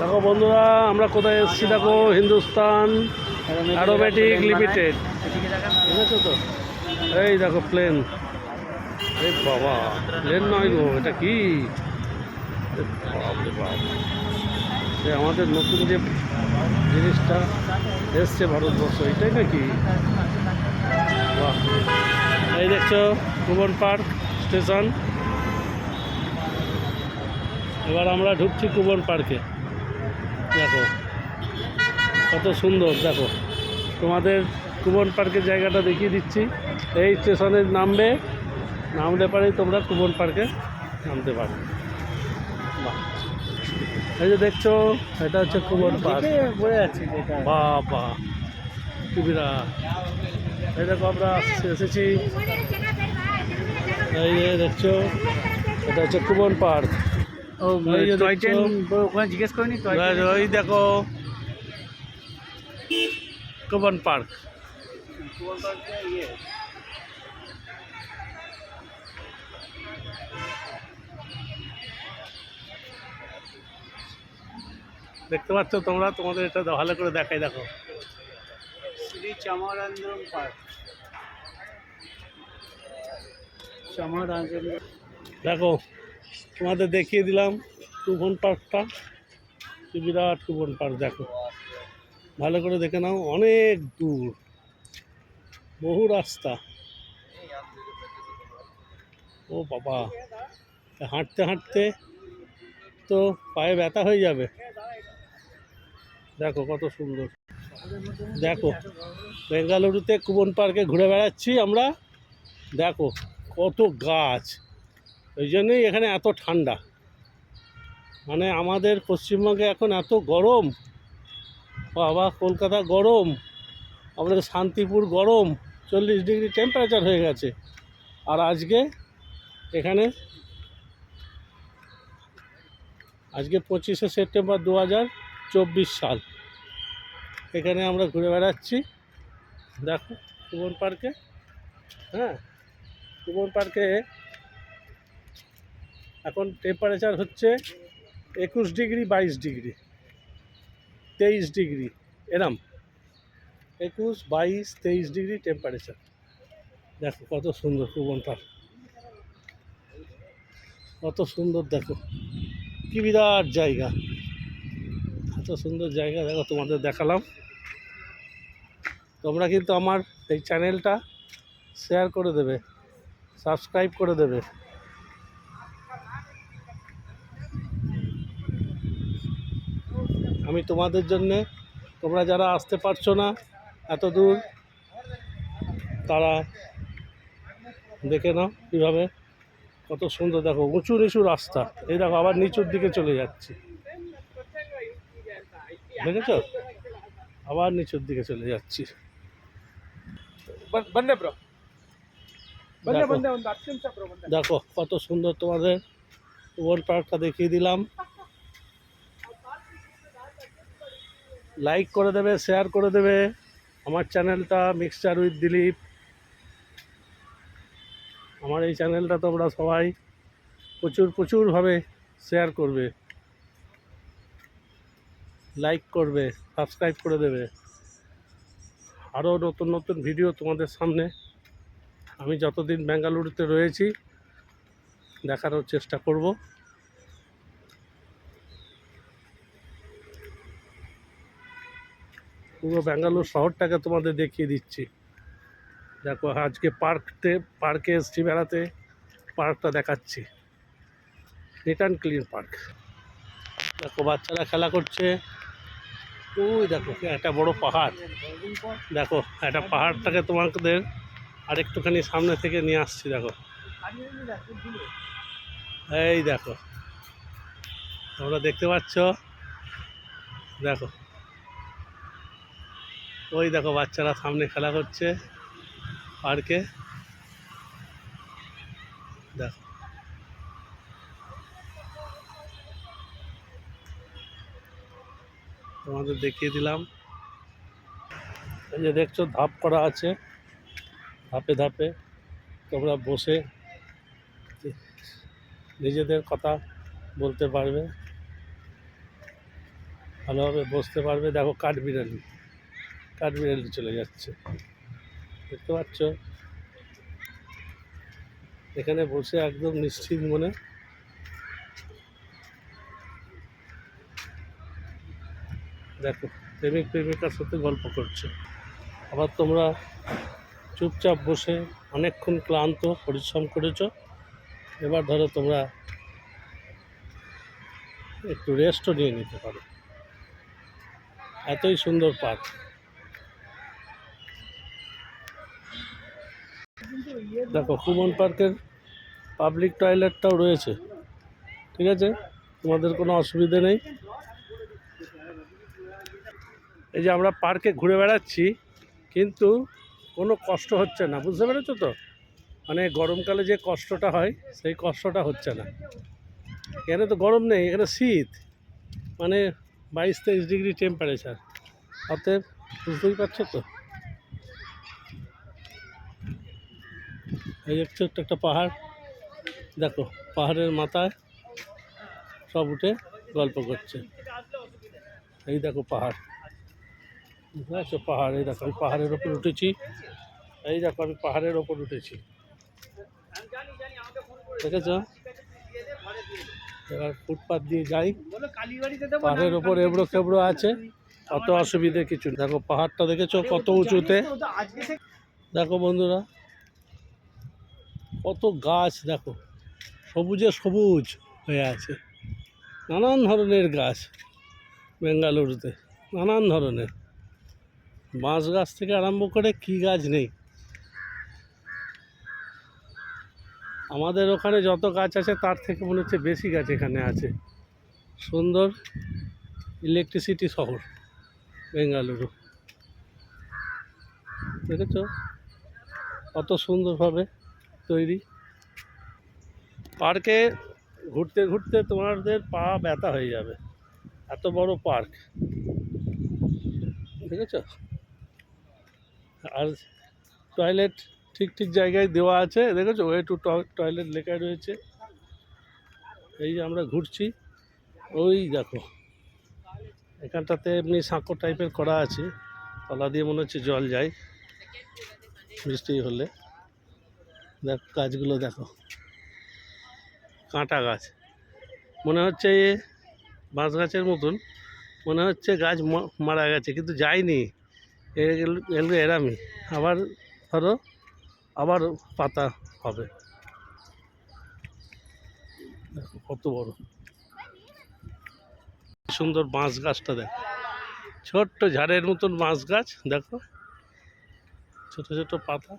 দেখো বন্ধুরা, আমরা কোথায় এসেছি দেখো? Hindustan aromatic limited. বুঝেছ তো? এই দেখো, প্লেন। এই বাবা, প্লেন নয় গো, এটা কি? আমাদের নতুন যে জিনিসটা এসছে ভারতবর্ষ, এটাই নাকি? এই দেখছ কুবন পার্ক স্টেশন। এবার আমরা ঢুকছি কুবন পার্কে। দেখো কত সুন্দর দেখো। তোমাদের কুবন পার্কের জায়গাটা দেখিয়ে দিচ্ছি। এই স্টেশনে নামবে নামলে পারেই তোমরা কুবন পার্কে নামতে পারো এই যে দেখছ এটা হচ্ছে কুবন পার্ক। বাবা কি বিরাট। এই দেখো আমরা এসেছি। এই দেখছ এটা হচ্ছে কুবন পার্ক। টয় ট্রেন দেখছ। ওখানে জিজ্ঞেস করিনি দেখো। কুবন পার্ক। ইয়ে দেখতে পাচ্ছ তোমরা? তোমাদের এটা ভালো করে দেখাই দেখো। শ্রী চামারান্দ্রম পার্ক। চামারান্দ্রম দেখো। তোমাদের দেখিয়ে দিলাম কুবন পার্কটা। বিরাট কুবন পার্ক, দেখো। ভালো করে দেখে নাও, অনেক দূর। বহু রাস্তা। ও বাবা, হাঁটতে হাঁটতে তো পায়ে ব্যথা হয়ে যাবে। দেখো কত সুন্দর। দেখো, বেঙ্গালুরুতে কুবন পার্কে ঘুরে বেড়াচ্ছি আমরা। দেখো, কত গাছ। ওই জন্যই এখানে এত ঠান্ডা। মানে আমাদের পশ্চিমবঙ্গে এখন এত গরম। বাবা, কলকাতা গরম, আমাদের শান্তিপুর গরম, চল্লিশ ডিগ্রি টেম্পারেচার হয়ে গেছে। আর আজকে এখানে, আজকে পঁচিশে সেপ্টেম্বর দু হাজার চব্বিশ সাল। এখানে আমরা ঘুরে বেড়াচ্ছি। দেখো কুবন পার্কে হ্যাঁ কুবন পার্কে এখন টেম্পারেচার হচ্ছে একুশ ডিগ্রি, বাইশ ডিগ্রি, তেইশ ডিগ্রি, এরম। একুশ, বাইশ, তেইশ ডিগ্রি টেম্পারেচার দেখো কত সুন্দর কুবন পার্ক কত সুন্দর দেখো। কি বিরাট জায়গা। এত সুন্দর জায়গা দেখো, তোমাদের দেখালাম। তোমরা কিন্তু আমার এই চ্যানেলটা শেয়ার করে দেবে সাবস্ক্রাইব করে দেবে। আমি তোমাদের জন্যে তোমরা যারা আসতে পারছ না এত দূর তারা দেখে নাও কীভাবে কত সুন্দর। দেখো উঁচু নিচু রাস্তা। এই দেখো আবার নিচুর দিকে চলে যাচ্ছি। দেখেছ? আবার নিচুর দিকে চলে যাচ্ছি। দেখো। কত সুন্দর তোমাদের ওয়ার্ল্ড পার্কটা দেখিয়ে দিলাম। লাইক করে দেবে শেয়ার করে দেবে। আমার চ্যানেলটা মিক্সচার উইথ দিলীপ আমার এই চ্যানেলটা তোমরা সবাই প্রচুর প্রচুরভাবে শেয়ার করবে। লাইক করবে সাবস্ক্রাইব করে দেবে। আরও নতুন নতুন ভিডিও তোমাদের সামনে। আমি যতদিন বেঙ্গালুরুতে রয়েছি দেখানোর চেষ্টা করব। পুরো ব্যাঙ্গালোর শহরটাকে তোমাদের দেখিয়ে দিচ্ছি। দেখো, আজকে পার্কতে, পার্কে এসছি বেড়াতে, পার্কটা দেখাচ্ছি। নিট অ্যান্ড ক্লিন পার্ক দেখো, বাচ্চারা খেলা করছে। ওই দেখো, একটা বড় পাহাড়। দেখো, একটা পাহাড়টাকে তোমাদের আরেকটুখানি সামনে থেকে নিয়ে আসছি, দেখো। এই দেখো, তোমরা দেখতে পাচ্ছ? দেখো। ওই দেখো বাচ্চারা সামনে খেলা করছে পার্কে। দেখো। তোমাদের দেখিয়ে দিলাম। এই যে দেখছ, ধাপ করা আছে। ধাপে ধাপে তোমরা বসে নিজেদের কথা বলতে পারবে। ভালোভাবে বসতে পারবে। দেখো কাঠবিড়ালি কাঠবিড়ালি চলে যাচ্ছে। দেখতে পাচ্ছ? এখানে বসে একদম নিশ্চিত মনে দেখো, প্রেমিক, প্রেমিকার সাথে গল্প করছে। আবার তোমরা চুপচাপ বসে অনেকক্ষণ ক্লান্ত, পরিশ্রম করেছ। এবার ধরো তোমরা একটু রেস্টও নিয়ে নিতে পারো। এতই সুন্দর পার্ক। দেখো কুমন পার্কের পাবলিক টয়লেটটাও রয়েছে, ঠিক আছে? তোমাদের কোনো অসুবিধে নেই। এই যে আমরা পার্কে ঘুরে বেড়াচ্ছি, কিন্তু কোনো কষ্ট হচ্ছে না, বুঝতে পেরেছ তো? মানে গরমকালে যে কষ্টটা হয়, সেই কষ্টটা হচ্ছে না। এখানে তো গরম নেই, এখানে শীত মানে বাইশ তেইশ ডিগ্রি টেম্পারেচার অতএব বুঝতেই পারছ তো? এই একটা ছোট্ট একটা পাহাড়। দেখো, পাহাড়ের মাথায় সব উঠে গল্প করছে। এই দেখো পাহাড়। বুঝতে পারছ? পাহাড়, এই দেখো, আমি পাহাড়ের ওপর উঠেছি। এই দেখো, আমি পাহাড়ের ওপর উঠেছি। দেখেছ? এবার ফুটপাথ দিয়ে যাই। পাহাড়ের ওপর এবড়ো খেবড়ো আছে, অত অসুবিধে কিছু। দেখো পাহাড়টা দেখেছ কত উঁচুতে? দেখো বন্ধুরা কত গাছ দেখো, সবুজে সবুজ হয়ে আছে। নানান ধরনের গাছ বেঙ্গালুরুতে, নানান ধরনের। বাঁশ গাছ থেকে আরম্ভ করে কী গাছ নেই। আমাদের ওখানে যত গাছ আছে, তার থেকে মনে হচ্ছে বেশি গাছ এখানে আছে। সুন্দর ইলেকট্রিসিটি শহর, বেঙ্গালুরু। দেখেছ? কত সুন্দরভাবে তৈরি। পার্কে ঘুরতে ঘুরতে তোমাদের পা ব্যথা হয়ে যাবে। এত বড় পার্ক। ঠিক আছে আর টয়লেট ঠিক ঠিক জায়গায় দেওয়া আছে। দেখেছ? ওয়ে টু টয়লেট লেখা রয়েছে। এই যে আমরা ঘুরছি। ওই দেখো। এখানটাতে এমনি সাঁকো টাইপের করা আছে। তলা দিয়ে মনে হচ্ছে জল যায়। বৃষ্টি হলে। দেখো, গাছগুলো দেখো। কাঁটা গাছ। মনে হচ্ছে এ বাঁশ গাছের মতন। মনে হচ্ছে গাছ মারা গেছে, কিন্তু যায়নি। এগুলো এরামি আবার ধরো, আবার পাতা হবে। দেখো, কত বড়। সুন্দর বাঁশ গাছটা দেখো। ছোট্ট ঝাড়ের মতন বাঁশ গাছ, দেখো। ছোট ছোট পাতা।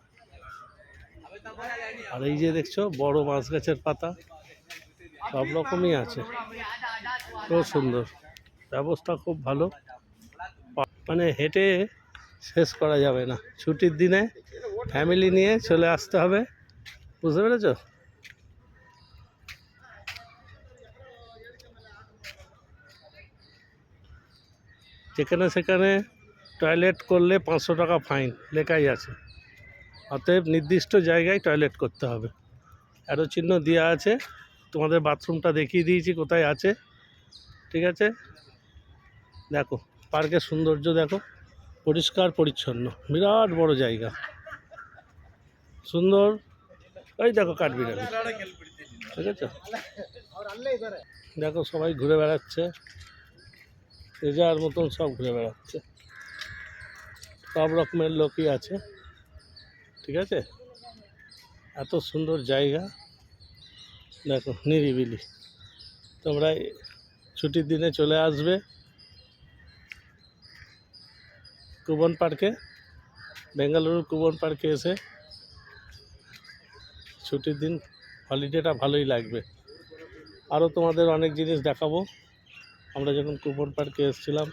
আর এই যে দেখছ, বড় বাঁশ গাছের পাতা, সব রকমই আছে। খুব সুন্দর। ব্যবস্থা খুব ভালো। মানে হেঁটে শেষ করা যাবে না। ছুটির দিনে ফ্যামিলি নিয়ে চলে আসতে হবে। বুঝতে পেরেছ? যেখানে সেখানে টয়লেট করলে পাঁচশো টাকা ফাইন লেখাই আছে। অতএব নির্দিষ্ট জায়গায় টয়লেট করতে হবে। অ্যারো চিহ্ন দেওয়া আছে। তোমাদের বাথরুমটা দেখিয়ে দিয়েছি কোথায় আছে। ঠিক আছে? দেখো, পার্কের সৌন্দর্য দেখো। পরিষ্কার, পরিচ্ছন্ন। বিরাট বড় জায়গা। সুন্দর। ওই দেখো কাঠবিড়ালি। ঠিক আছে? দেখো, সবাই ঘুরে বেড়াচ্ছে। যে যার মতন সব ঘুরে বেড়াচ্ছে। সব রকমের লোকই আছে। ঠিক আছে? এত সুন্দর জায়গা। দেখো, নিরিবিলি। তোমরা ছুটির দিনে চলে আসবে কুবন পার্কে। বেঙ্গালুরু কুবন পার্কে এসে ছুটির দিন হলিডেটা ভালোই লাগবে। আরও তোমাদের অনেক জিনিস দেখাবো। আমরা যখন কুপন পার্কে এসেছিলাম,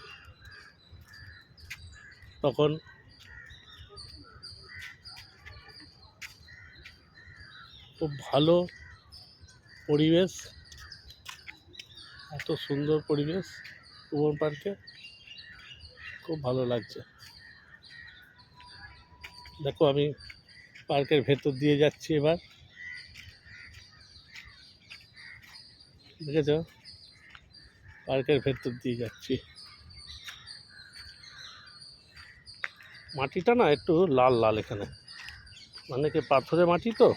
তখন খুব ভালো পরিবেশ, এত সুন্দর পরিবেশ ভুবন পার্কে, খুব ভালো লাগছে। দেখো আমি পার্কের ভেতর দিয়ে যাচ্ছি এবার। দেখেছ? পার্কের ভেতর দিয়ে যাচ্ছি। মাটিটা না একটু লাল লাল এখানে। মানে কি পাথরে মাটি তো?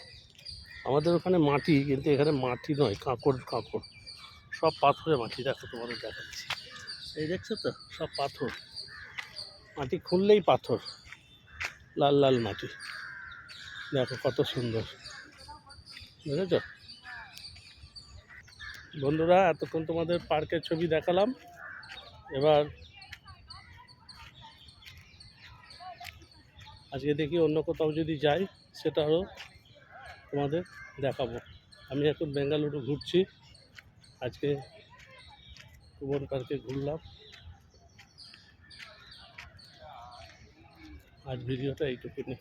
আমাদের ওখানে মাটি, কিন্তু এখানে মাটি নয়, কাঁকড় কাঁকড়। সব পাথরের মাটি, দেখো তোমাদের দেখাচ্ছি। এই দেখছ তো? সব পাথর। মাটি খুললেই পাথর। লাল লাল মাটি। দেখো কত সুন্দর। বুঝেছ? বন্ধুরা, এতক্ষণ তোমাদের পার্কের ছবি দেখালাম। এবার আজকে দেখি অন্য কোথাও যদি যাই সেটাও তোমাদের দেখাবো। আমি এখন বেঙ্গালুরু ঘুরছি। আজকে কুমন পার্কে ঘুরলাম। আজ ভিডিওটা এইটুকু এইটুকুনি।